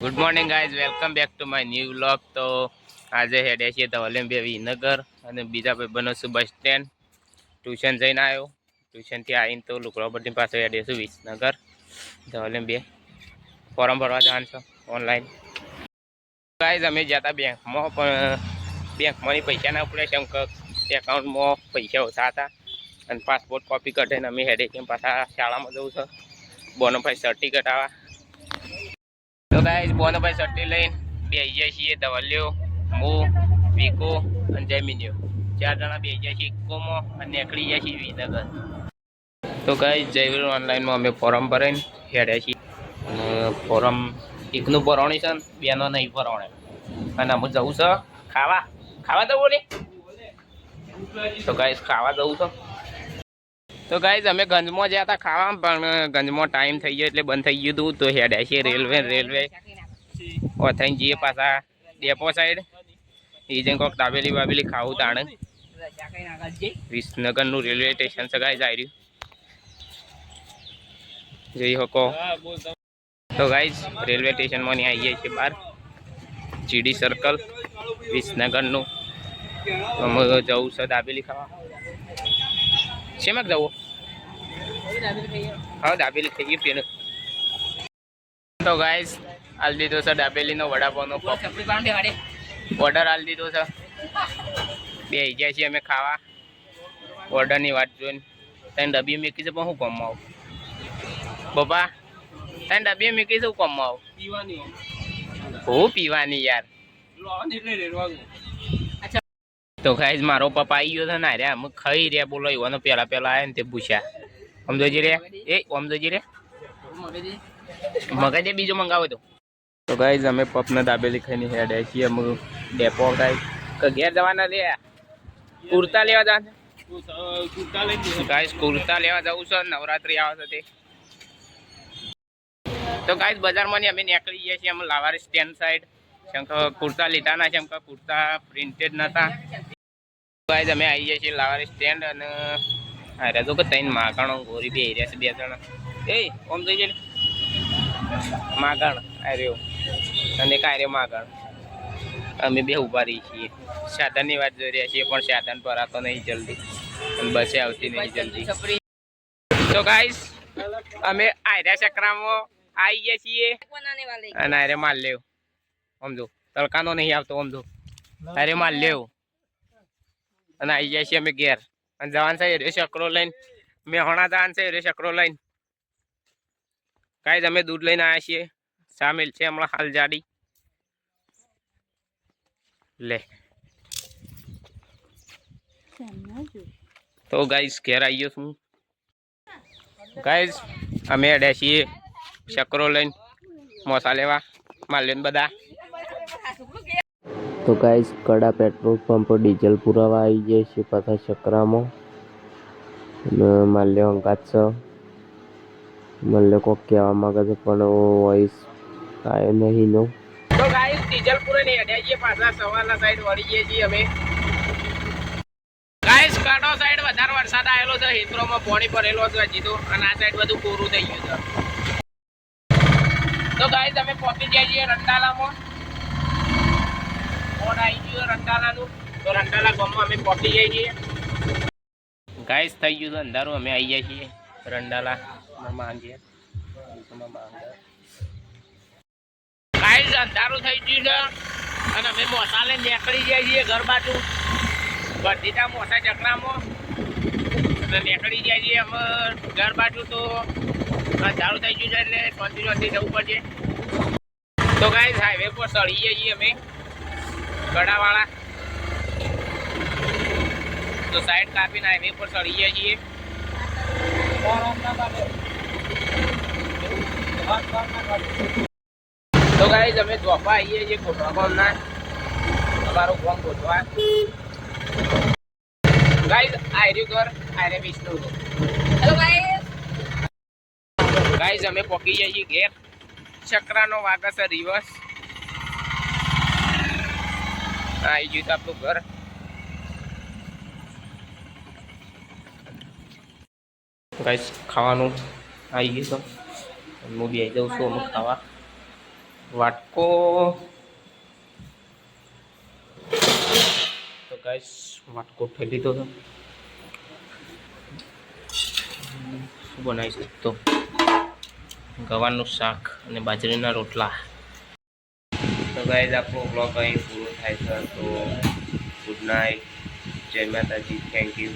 Good morning guys welcome back to my new vlog તો આજે હેડે છીએ તો ઓલિમ્પિયા વિનગર અને બીજા ભાઈ બનો છું બસ સ્ટેન્ડ ટ્યુશન જઈને આવ્યો. ટ્યુશનથી આવીને તો લુકડાપટ્ટી પાસે હેડે છું વિસનગર. તો ફોર્મ ભરવા જવાનું છો ઓનલાઈન ગાઈઝ અમે હતા બેંકમાં, પણ બેંકમાંની પૈસા ના ઉપડે કેમ કે એકાઉન્ટમાં પૈસા ઓછા હતા. અને પાસપોર્ટ કોપી કઢાઈને અમે હેડે પાછા શાળામાં જવું છે. બોનોફાઈ સર્ટિફિકેટ આવા. તો ગાઈસ બોનોભાઈ સટ્ટી લઈને બેસીએ છીએ, ધવલ્યો હું વિકો અને જમીન્યો ચાર જણા બે બેસીએ છીએ ઇકોમાં અને નીકળી ગયા છીએ વિનગર. તો ગાઈસ જયવીર ઓનલાઈનમાં અમે ફોરમ ભરાઈને હેડ્યા છીએ. ફોરમ એકનું ભરણી છે ને, બેનો નહીં ભરવાણે અને અમે જવું છે ખાવા. ખાવા જવું ને તો ગાઈસ ખાવા જવું છે. તો ગાઈઝ અમે ગંજમાં જ્યાં હતા ખાવા પણ ગંજમાં ટાઈમ થઈ ગયો એટલે બંધ થઈ ગયું હતું. તો હેડ્યા છીએ રેલવે રેલવે ઓથાઈ જઈએ પાછા ડેપો સાઈડ એ જઈને કોઈક દાબેલી બાબેલી ખાવું તાણે. વિસનગરનું રેલવે સ્ટેશન છે ગાઈઝ રહ્યું. જઈ શકો. તો ગાઈઝ રેલવે સ્ટેશનમાં ત્યાં આવી છીએ બહાર. જીડી સર્કલ વિસનગરનું. અમે જવું છે દાબેલી ખાવા. શેમાં જવું હા દાબેલી થઈ ગઈ પેલું. તો ગાઈસ આલ દીધો છે દાબેલીનો વડાપાવનો ઓર્ડર આલ દીધો છે. બે ગયા છીએ અમે ખાવા. ઓર્ડરની વાત જોઈને. તને ડબ્બી મૂકી છે પણ હું કોમમાં આવું? પપ્પા તને ડબ્બી મૂકી છે હું કોમમાં આવું? હું પીવાની યાર. તો ગાઈઝ મારો પપ્પા આવી ગયો છે ને રે અમે ખાઈ રે બોલો અને પેલા પેલા આવ્યા ને તે પૂછ્યા. સમજોજી રે? એ સમજોજી રે? મગજે બીજો મંગાવો તો. તો ગાઈઝ, અમે પપને દાબેલી ખાઈને હેડે છીએ અમુક ડેપો ગાઈઝ. કે ઘેર જવાના રે કુર્તા લેવા જવાના ગાઈઝ, કુર્તા લેવા જવું છે, નવરાત્રી આવે છે તે. તો ગાઈઝ બજારમાં ની અમે નીકળી ગયા છીએ, અમે લાવારી સ્ટેન્ડ સાઈડ કેમ કે કુર્તા લીધા ના કેમ કે કુર્તા પ્રિન્ટેડ નતા. ગાઈઝ અમે આવી જઈએ છીએ લાવારી સ્ટેન્ડ અને અરે તો કે ત્રણ માગણો ગોરી બે રહ્યા છે, બે જણા. એ, ઓમ થઈ જાય માગણ આર્યો અને એક રે માગણ અમે બે ઊભા રહી છીએ. સાધનની વાત જોઈ રહ્યા છીએ, પણ સાધન પર આતો નહીં જલ્દી. અને બસે આવતી નહીં જલ્દી. તો ગાઈઝ અમે આર્યા ચક્રામાં આવી ગયા છીએ. અને અરે માલ લેવ. સમજો તડકાનો નહીં આવતો સમજો અરે માલ લેવ. અને આવી જાય છીએ અમે ઘેર. અને જવાન છે રે ચક્રો લઈને મેહોણા જવાન છે રે ચક્રો લઈને. કાંઈ અમે દૂધ લઈને આવ્યા છીએ. સામેલ છે હમણાં હાલ જાડી. લે. તો ગાઈસ, ઘેર આવી ગયો છું ગાઈસ, અમે અડ્યા છીએ. ચક્રો લઈને. મોસા લેવા. માલ લઈને બધા. તો ગાઈસ કડા પેટ્રોલ પંપ ડીઝલ પુરાવા આવી જાય છે પાછા ચક્રામાં. માલ્ય અંકાત છે. માલ્ય કોક કહેવા માંગે છે, પણ વોઇસ આવ્યો નહીં નો. તો ગાઈસ ડીઝલ પૂરે નહીં અડ્યા છીએ પાછા, સવારના સાઈડ વળી જઈએ છીએ અમે. ગાઈસ કાઢો સાઈડ વધારે વરસાદ આવેલો છે હિત્રોમાં પાણી ભરેલો છે હજી તો, અને આ સાઈડ બધું કોરું થઈ ગયું છે. તો ગાઈસ અમે પહોંચી જઈએ છીએ રંડાલામાં. ફોન આવી ગયો રંડાલાનું તો રંડાલા ગામમાં અમે પહોંચી જઈએ છીએ. ગાઈસ થઈ ગયું તો અંધારું. અમે આવી જઈએ છીએ. રંડાલા માંગીએ ગાઈસ અંધારું થઈ ગયું છે. અને અમે મોસાલે નીકળી જઈએ છીએ ઘર બાજુ. બધી મોટા ચકરામાં. અને નીકળી જાય છીએ અમે ઘર બાજુ તો અંધારું થઈ ગયું છે એટલે કોન્ટિન્યુઅસલી જવું પડશે. તો ગાઈસ હાઈવે પર ચડી છીએ અમે. ગડાવાળા તો સાઈડ કાપીને હાઈવે પર ચડીએ છીએ. તો ગાઈઝ અમે ધોપા આવીએ છીએ ગોઠવા ગામના અમારું ગામ ગોઠવા. ગાઈઝ આર્યું ઘર આયરે વિષ્ણુ ગાઈઝ અમે પહોંચી જઈએ છીએ ઘેર. ચક્રાનો વાગસ છે રિવર્સ આવી ગયું તો આપણું ઘર ગાઈસ ખાવાનું આવી ગયું તો હું બી આવી જાઉં છું અમુક ખાવા વાટકો તો ગાઈસ વાટકો થઈ લીધો તો શું બનાવીશ તો ગવાનું શાક અને બાજરીના રોટલા તો ગાઈઝ આપણો બ્લોગ અહીં થાય છે તો ગુડ નાઇટ જય માતાજી. Thank you